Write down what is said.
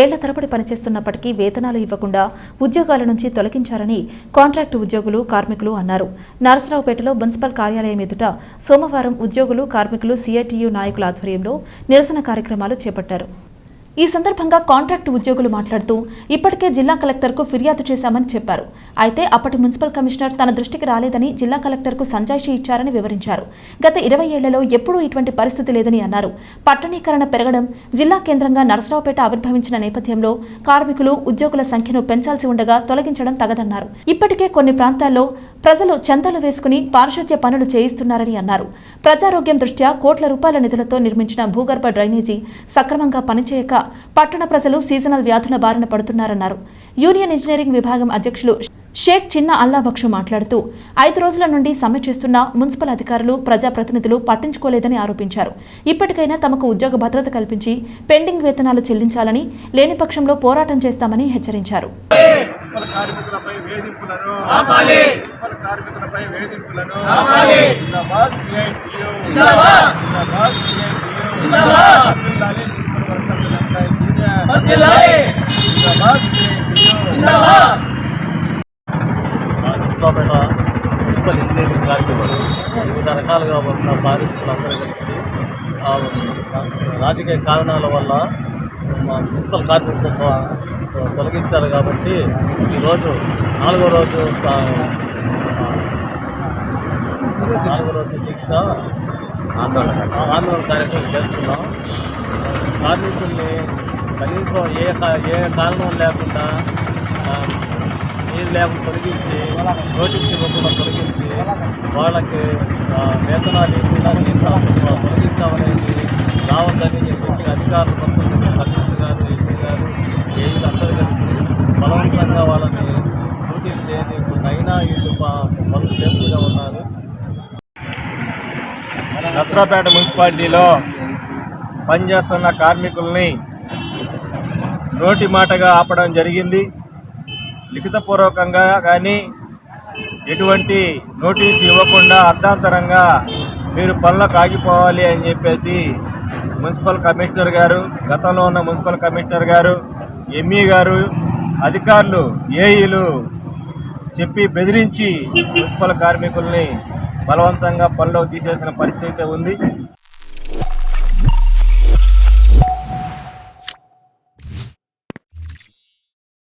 ఏళ్ళ తరబడి పనిచేస్తున్నప్పటికీ వేతనాలు ఇవ్వకుండా ఉద్యోగాల నుంచి తొలగించారని కాంట్రాక్టు ఉద్యోగులు కార్మికులు అన్నారు. నరసరావుపేటలో మున్సిపల్ కార్యాలయం ఎదుట సోమవారం ఉద్యోగులు కార్మికులు సీఐటియు నాయకుల ఆధ్వర్యంలో నిరసన కార్యక్రమాలు చేపట్టారు. ఈ సందర్భంగా కాంట్రాక్టు ఉద్యోగులు మాట్లాడుతూ ఇప్పటికే జిల్లా కలెక్టర్కు ఫిర్యాదు చేశామని చెప్పారు. అయితే అప్పటి మున్సిపల్ కమిషనర్ తన దృష్టికి రాలేదని జిల్లా కలెక్టర్కు సంజాయిషి ఇచ్చారని వివరించారు. గత ఇరవై ఏళ్ళలో ఎప్పుడూ ఇటువంటి పరిస్థితి లేదని అన్నారు. పట్టణీకరణ పెరగడం జిల్లా కేంద్రంగా నరసరావుపేట ఆవిర్భవించిన నేపథ్యంలో కార్మికులు ఉద్యోగుల సంఖ్యను పెంచాల్సి ఉండగా తొలగించడం తగదన్నారు. ఇప్పటికే కొన్ని ప్రాంతాల్లో ప్రజలు చందాలు వేసుకుని పారిశుద్ధ్య పనులు చేయిస్తున్నారని అన్నారు. ప్రజారోగ్యం దృష్ట్యా కోట్ల రూపాయల నిధులతో నిర్మించిన భూగర్భ డ్రైనేజీ సక్రమంగా పనిచేయక పట్టణ ప్రజలు సీజనల్ వ్యాధుల బారిన పడుతున్నారన్నారు. యూనియన్ ఇంజనీరింగ్ విభాగం అధ్యక్షులు షేక్ చిన్న అల్లాబక్షు మాట్లాడుతూ ఐదు రోజుల నుండి సమ్మె చేస్తున్న మున్సిపల్ అధికారులు ప్రజాప్రతినిధులు పట్టించుకోలేదని ఆరోపించారు. ఇప్పటికైనా తమకు ఉద్యోగ భద్రత కల్పించి పెండింగ్ వేతనాలు చెల్లించాలని లేని పక్షంలో పోరాటం చేస్తామని హెచ్చరించారు. మున్సిపల్ కార్మికులపై వేధింపులను. ఆపాలి. మున్సిపల్ కార్మికులపై వేధింపులను. కృష్ణాపేట మున్సిపల్ ఇంజనీరింగ్ కార్మికులు వివిధ రకాలుగా ఉన్న బాధితులందరూ కలిసి రాజకీయ కారణాల వల్ల మా మున్సిపల్ కార్మికులు తొ- తొలగించారు కాబట్టి ఈరోజు నాలుగో రోజు నాలుగో రోజు దీక్ష ఆందోళన ఆందోళన కార్యక్రమం చేస్తున్నాం. కార్మికుల్ని కనీసం ఏ ఏ కారణం లేకుండా నీళ్ళు నీరు లేకుండా తొలగించి నోటీస్ ఇవ్వకుండా తొలగించి వాళ్ళకి వేతనాలు ఇవ్వకుండా తొలగిస్తామనేది రావద్దని చెప్పి అధికారులు మొత్తం కలెక్టర్ గారు ఎంపీ గారు ఏఈలు అందరూ కలిసి వాళ్ళని నోటీస్ చేయని వీళ్ళు పనులు చేస్తూనే ఉన్నారు. నసరాపేట మున్సిపాలిటీలో పనిచేస్తున్న కార్మికుల్ని నోటి మాటగా ఆపడం జరిగింది. లిఖితపూర్వకంగా కానీ ఎటువంటి నోటీస్ ఇవ్వకుండా అర్థాంతరంగా మీరు పనులకు ఆగిపోవాలి అని చెప్పేసి మున్సిపల్ కమిషనర్ గారు గతంలో ఉన్న మున్సిపల్ కమిషనర్ గారు ఎంఈ గారు అధికారులు ఏఈలు చెప్పి బెదిరించి మున్సిపల్ కార్మికుల్ని బలవంతంగా పనిలో తీసేసిన పరిస్థితి ఉంది.